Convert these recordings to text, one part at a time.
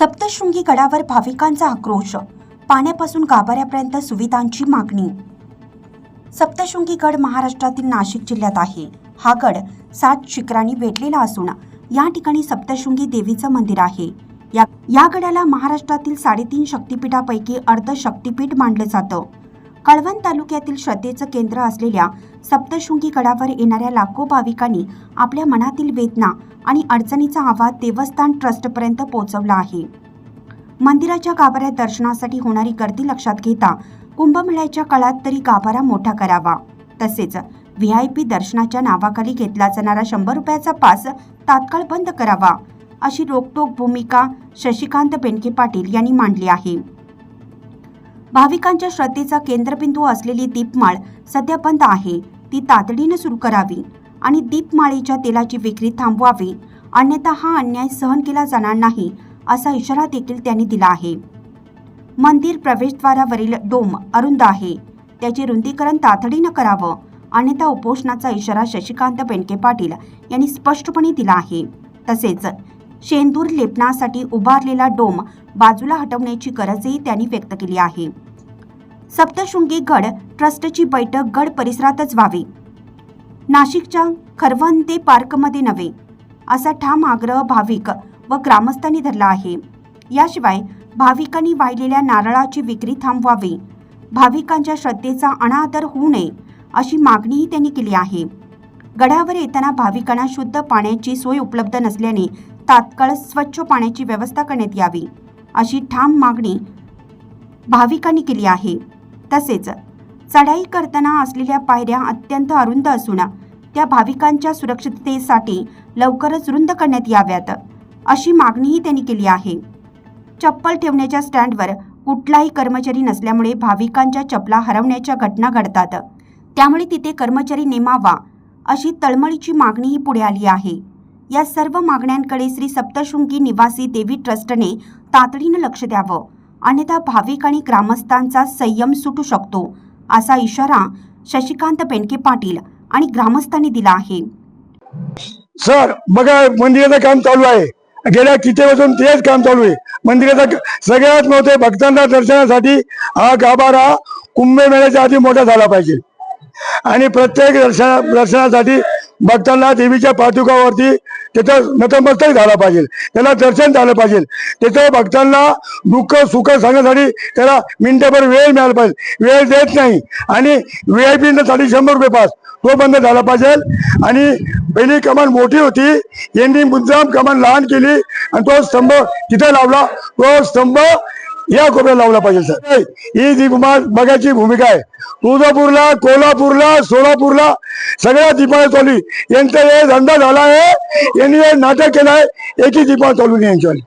सप्तशृंगी गडावर भाविकांचा आक्रोश. पाण्यापासून गाभाऱ्यापर्यंत सुविधांची मागणी. सप्तशृंगी गड महाराष्ट्रातील नाशिक जिल्ह्यात आहे. हा गड सात शिखरांनी वेटलेला असून या ठिकाणी सप्तशृंगी देवीचं मंदिर आहे. या या गडाला महाराष्ट्रातील साडेतीन शक्तिपीठापैकी अर्ध शक्तिपीठ मानलं जातं. कळवण तालुक्यातील श्रद्धेचं केंद्र असलेल्या सप्तशृंगी गडावर येणाऱ्या लाखो भाविकांनी आपल्या मनातील वेदना आणि अडचणीचा आवाज देवस्थान ट्रस्टपर्यंत पोहोचवला आहे. मंदिराच्या गाभाऱ्यात दर्शनासाठी होणारी गर्दी लक्षात घेता कुंभमेळ्याच्या काळात तरी गाभारा मोठा करावा. तसेच व्ही आय पी दर्शनाच्या नावाखाली घेतला जाणारा शंभर रुपयाचा पास तात्काळ बंद करावा अशी रोकटोक भूमिका शशिकांत बेंडके पाटील यांनी मांडली आहे. भाविकांच्या श्रद्धेचा केंद्रबिंदू असलेली दीपमाळ सध्या बंद आहे. ती तातडीनं सुरू करावी आणि दीपमाळेच्या तेलाची विक्री थांबवावी. अन्यथा हा अन्याय सहन केला जाणार नाही असा इशारा देखील त्यांनी दिला आहे. मंदिर प्रवेशद्वारावरील डोम अरुंद आहे. त्याचे रुंदीकरण तातडीनं करावं अन्यथा उपोषणाचा इशारा शशिकांत बेंडके पाटील यांनी स्पष्टपणे दिला आहे. तसेच शेंदूर लेपनासाठी उभारलेला डोम बाजूला हटवण्याची गरजही त्यांनी व्यक्त केली आहे. सप्तशृंगी गड ट्रस्टची बैठक गड परिसरातच व्हावी. नाशिकच्या खरवंते पार्कमध्ये नव्हे असा ठाम आग्रह भाविक व ग्रामस्थांनी धरला आहे. याशिवाय भाविकांनी वाहिलेल्या नारळाची विक्री थांबवावी भाविकांच्या श्रद्धेचा अनादर होऊ नये अशी मागणीही त्यांनी केली आहे. गडावर येताना भाविकांना शुद्ध पाण्याची सोय उपलब्ध नसल्याने तात्काळ स्वच्छ पाण्याची व्यवस्था करण्यात यावी अशी ठाम मागणी भाविकांनी केली आहे. तसेच चढाई करताना असलेल्या पायऱ्या अत्यंत अरुंद असून त्या भाविकांच्या सुरक्षिततेसाठी लवकरच रुंद करण्यात याव्यात अशी मागणीही त्यांनी केली आहे. चप्पल ठेवण्याच्या स्टँडवर कुठलाही कर्मचारी नसल्यामुळे भाविकांच्या चपला हरवण्याच्या घटना घडतात. त्यामुळे तिथे कर्मचारी नेमावा अशी तळमळीची मागणीही पुढे आली आहे. या सर्व मागण्यांकडे श्री सप्तशृंगी निवासी देवी ट्रस्टने तातडीनं लक्ष द्यावं. अन्यथा भाविक आणि ग्रामस्थांचा संयम सुटू शकतो असा इशारा शशिकांत बेनके पाटील आणि ग्रामस्थांनी दिला आहे. सर बघा मंदिराचं काम चालू आहे. गेल्या किती वर्षून तेच काम चालू आहे. मंदिराचं सगळ्यात मोठे भक्तांना दर्शनासाठी हा गाभारा कुंभमेळ्याच्या आधी मोठा झाला पाहिजे. आणि प्रत्येक दर्शना दर्शनासाठी भक्तांना देवीच्या पाठुकावरती तिथं नतमस्तक झाला पाहिजे. त्याला दर्शन झालं पाहिजे. तिथं भक्तांना दुःख सुख सांगण्यासाठी त्याला मिनिटभर वेळ मिळाला पाहिजे. वेळ देत नाही. आणि वेळ आय पी साठी शंभर रुपये पास. तो बंद झाला पाहिजे. आणि पहिली कमान मोठी होती. यांनी मुद्दाम कमान लहान केली. आणि तो स्तंभ तिथे लावला. तो स्तंभ या कोपऱ्यात लावला पाहिजे सर. ही दीपमा बघायची भूमिका आहे तुळजापूरला कोल्हापूरला सोलापूरला सगळ्या दीपावली चालू यांचा हे धंदा झाला आहे यांनी हे नाटक केलं आहे याची दीपावली चालू नाही यांच्यावाली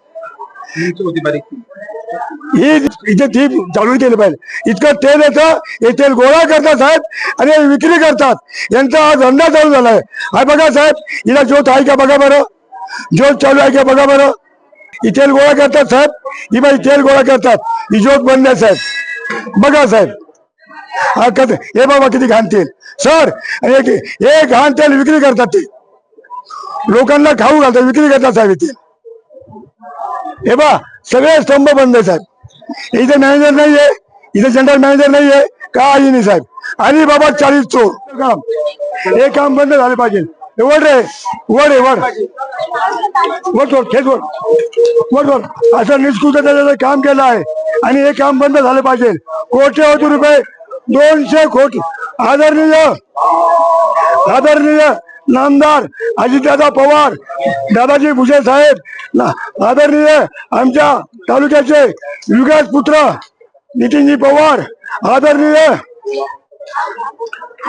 ही इथे दीप चालू केलं पाहिजे. इतकं तेल येतं हे तेल गोळा करतात साहेब आणि विक्री करतात. यांचा हा धंदा चालू झालाय हा बघा साहेब हिला ज्योत आहे का बघा बरं? ज्योत चालू आहे का बघा बरं? ही तेल गोळा करतात साहेब. ही बाई तेल गोळा करतात. ही ज्योत बंद साहेब. बघा साहेब. हा हे बाबा किती घाण तेल सर एक हे घाण तेल विक्री करतात ते. लोकांना खाऊ घालतात विक्री करतात साहेब इथे. हे बा सगळे स्तंभ बंद आहे साहेब. इथे मॅनेजर नाहीये. इथे जनरल मॅनेजर नाहीये. काही नाही साहेब. आणि बाबा चाळीस चोर. काम हे काम बंद झाले पाहिजे. वड रे वड रे वड वड सोड खेच वड वड सोड. असं निष्कृत त्याचं काम केलं आहे. आणि हे काम बंद झालं पाहिजे. कोट्यवधी रुपये दोनशे कोटी. आदरणीय आदरणीय नामदार अजितदादा पवार दादाजी भुसे साहेब आदरणीय आमच्या तालुक्याचे विकास पुत्र नितीनजी पवार आदरणीय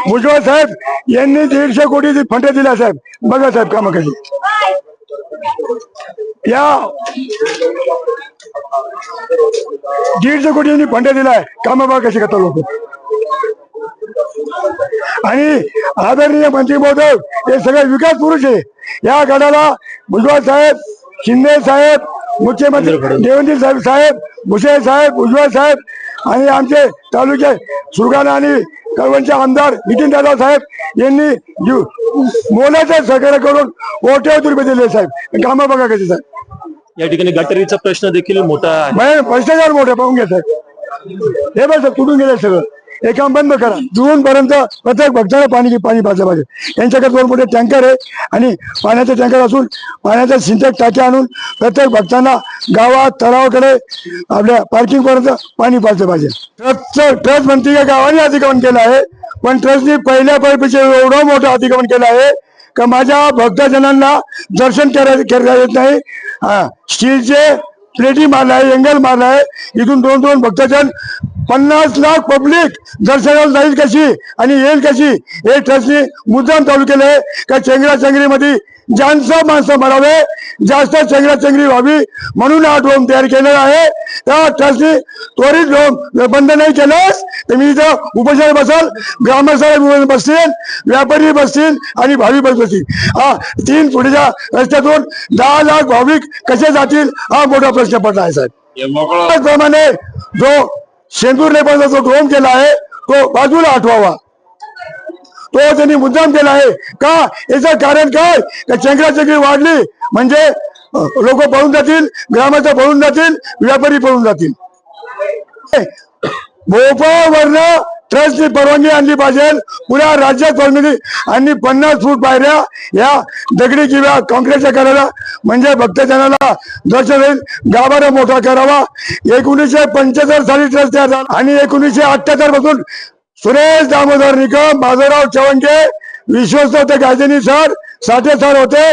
भुजबळ साहेब यांनी दीडशे कोटी फंड दिल्या साहेब. बघा साहेब कामं कशी. या दीडशे कोटी यांनी फंडे दिलाय. कामं बघा कशी करता लोक. आणि आदरणीय मंत्री महोदय हे सगळे विकास पुरुष आहे. या गडाला भुजबळ साहेब शिंदे साहेब मुख्यमंत्री देवेंद्र साहेब साहेब भुसे साहेब उज्ज्वल साहेब आणि आमचे तालुके सुरगाणा आणि कळवणचे आमदार नितीन दादा साहेब यांनी मोलाचं सहकार्य करून कोट्यवधी रुपये दिले साहेब. कामं बघा कसे साहेब. या ठिकाणी गटारीचा प्रश्न देखील मोठा आहे. भ्रष्टाचार मोठे पाहून घेत आहेत हे बस कुठून गेले सगळं. हे काम बंद करा. जून पर्यंत प्रत्येक भक्ताला पाणी पाणी पाजलं पाहिजे. यांच्याकडे दोन मोठे टँकर आहे आणि पाण्याचे टँकर असून पाण्याच्या सिंटेक टाक्या आणून प्रत्येक भक्तांना गावात तलावाकडे आपल्या पार्किंग पर्यंत पाणी पाजलं पाहिजे. ट्रस्टचं ट्रस्ट म्हणते का गावाने अतिक्रमण केलं आहे. पण ट्रस्टने पहिल्या पैपेक्षा एवढं मोठं अतिक्रमण केलं आहे का माझ्या भक्तजनांना दर्शन करा करता येत नाही. हा स्टीलचे प्लेटी मारला आहे एंगल मारला आहे. इथून दोन दोन भक्तजन पन्नास लाख पब्लिक दर्शनाला जाईल कशी आणि येईल कशी? हे ट्रस्टने मुद्दाम चालू केलंय. का चेंगरा चेंगरीमध्ये जास्त माणसं मरावे जास्त चेंगरा चेंगरी व्हावी म्हणून हा डोम तयार केलेला आहे. त्या ट्रस्टने त्वरित डोम बंद नाही केलंस तर मी इथं उपोषण बसल ग्रामस्थ बसतील व्यापारी बसतील आणि भाविक बसतील. हा तीन पुढच्या रस्त्यातून दहा लाख भाविक कसे जातील हा मोठा प्रश्न पडला आहे साहेब. त्याचप्रमाणे जो शेंदूर लेपाचा जो ड्रोन केला आहे तो बाजूला हटवावा तो त्यांनी मुद्दाम केला आहे. का? याचं कारण काय? का चंद्राचक्री वाढली? म्हणजे लोक पळून जातील ग्रामाचं पळून जातील व्यापारी पळून जातील. भोपाळवरनं ट्रस्टची परवानगी आणली पाहिजे. पुऱ्या राज्यात परवानगी आणि पन्नास फूट पायऱ्या या दगडी किंवा काँग्रेसच्या करायला. म्हणजे भक्तजनाला दर्शन होईल. गाभारा मोठा करावा. एकोणीसशे पंच्याहत्तर साली ट्रस्ट तयार झाला. आणि एकोणीसशे अठ्याहत्तरपासून सुरेश दामोदर निकम बाजीराव चवंके विश्वस्त होते गायदेनी सर साठे सर होते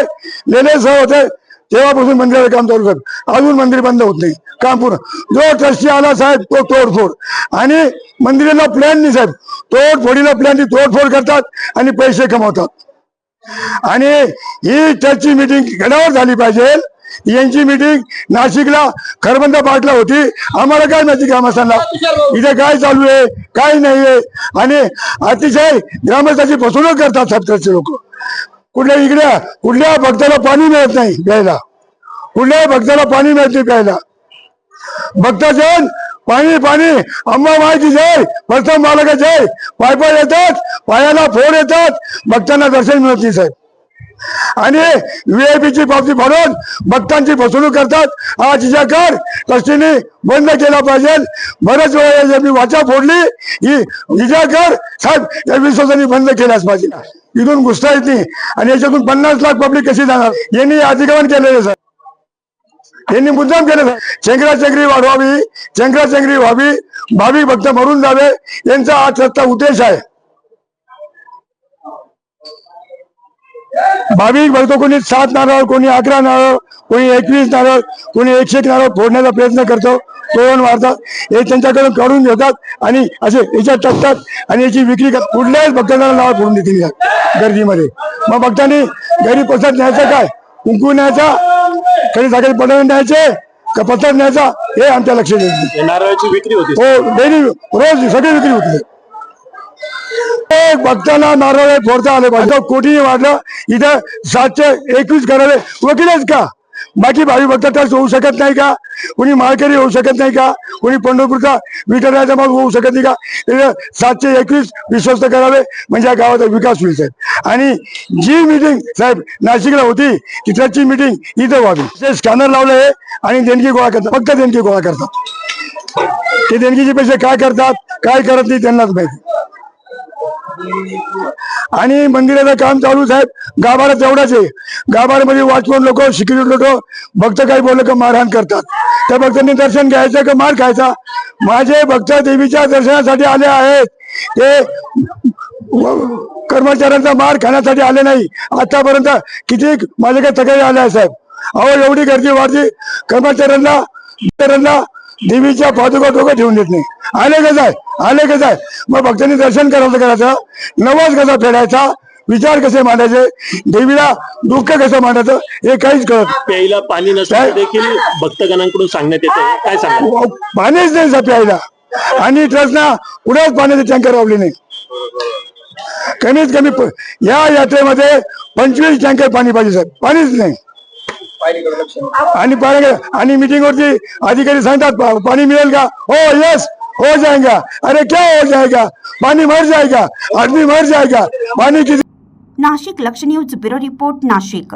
लेले सर होते. तेव्हापासून मंदिराचं काम चालू सर अजून मंदिर बंद होत नाही. काम पूर्ण. जो ट्रस्टी आला साहेब तो तोडफोड. आणि मंदिराला प्लॅन नाही साहेब. तोडफोडीला प्लॅन तोडफोड करतात आणि पैसे कमवतात. आणि ही ट्रस्टची मिटिंग गडावर झाली पाहिजे. यांची मिटिंग नाशिकला खरबंद पाटला होती. आम्हाला काय माहिती ग्रामस्थांना? इथे काय चालू आहे? काय नाहीये. आणि अतिशय ग्रामस्थाची फसवणूक करतात साहेब लोक. कुठल्या इकडे कुठल्या भक्ताला पाणी मिळत नाही प्यायला. कुठल्याही भक्ताला पाणी मिळत नाही प्यायला. भक्तजन पाणी पाणी अंबा माहिती जय प्रथम बालका जय. पाय पाय येतात पायाला फोड येतात भक्तांना दर्शन मिळत नाही साहेब. आणि व्हीआयपीची पावती भरून भक्तांची फसवणूक करतात. हा जिजाकार ट्रस्टीने बंद केला पाहिजे. बरेच वेळा मी वाचा फोडली. ही जिजाकर साहेब या विश्वासाने बंद केल्याच पाहिजे. इथून घुसता येत नाही. आणि याच्यातून पन्नास लाख पब्लिक कशी जाणार? यांनी अतिक्रमण केलेलं सर यांनी मुद्दाम केलं साहेब चेंगरा चेंगरी वाढवावी चेंगरा चेंगरी व्हावी. भाविक भक्त मरून जावे. यांचा हा रस्ता उद्देश आहे. भाविक भक्त कोणी सात नारळ कोणी अकरा नारळ कोणी एकवीस नारळ कोणी एकशे एक नारळ फोडण्याचा प्रयत्न करतो. तोरण मारतात हे त्यांच्याकडून काढून घेतात आणि असे याच्यात टाकतात आणि याची विक्री करतात. कुठल्याच भक्तांना नाव फोडून देतील गर्दीमध्ये. मग भक्तांनी घरी प्रसाद न्यायचा काय? कुंकू न्यायचा? कधी सकाळी पडवून न्यायचे? का प्रसाद न्यायचा? हे आमच्या लक्षात येत नाही या नारळाची विक्री होती. हो डेली रोज सगळी विक्री होती. एक भक्ताला नारळ फोडता आले पाहिजे. कोठीही वाढलं इथं सातशे एकवीस करावे वकीलच का? बाकी भावी भक्त त्याच होऊ शकत नाही का? कोणी माळकरी होऊ शकत नाही का? कोणी पंढरपूरचा विठ्ठलाचा मग होऊ शकत नाही का? सातशे एकवीस विश्वस्त करावे म्हणजे या गावाचा विकास होईल साहेब. आणि जी मीटिंग साहेब नाशिकला होती तिथल्याची मीटिंग इथं व्हावी. स्कॅनर लावले आणि देणगी गोळा करतात. फक्त देणगी गोळा करतात. ते देणगीचे पैसे काय करतात काय करत नाही त्यांनाच माहिती. आणि मंदिराचं काम चालू साहेब. गाभारा तेवढाच आहे. गाभाऱ्यामध्ये वाचवून लोक शिकवून लोक भक्त काही बोललं का मारहाण करतात. त्या भक्तांनी दर्शन घ्यायचं का मार खायचा? माझे भक्त देवीच्या दर्शनासाठी आले आहेत. ते कर्मचाऱ्यांचा मार खाण्यासाठी आले नाही. आतापर्यंत किती माझ्याकडे तक्रारी आल्या आहे साहेब. अहो एवढी गर्दी वाढली. कर्मचाऱ्यांना देवीच्या पादुका डोकं ठेवून देत नाही. आले कसं आहे आले कसं आहे मग भक्तांनी दर्शन करायचं करायचं. नवाज कसा फेडायचा? विचार कसे मांडायचे? देवीला दुःख कसं मांडायचं? हे काहीच कळत. प्यायला पाणी नसल्याचं देखील भक्तगणांकडून सांगण्यात येतं. काय सांगा पाणीच नाही प्यायला. आणि ट्रस्टना कुठेच पाण्याचे टँकर लावले नाही. कमीत कमी या यात्रेमध्ये पंचवीस टँकर पाणी पाहिजे साहेब पाणीच नाही. आणि पाणी आणि मीटिंग वरती अधिकारी सांगतात पाणी मिळेल का? हो यस हो जाएगा अरे क्या हो जाएगा पाणी मर जाएगा आदमी मर जाएगा पाणी किती नाशिक लक्ष न्यूज ब्युरो रिपोर्ट नाशिक.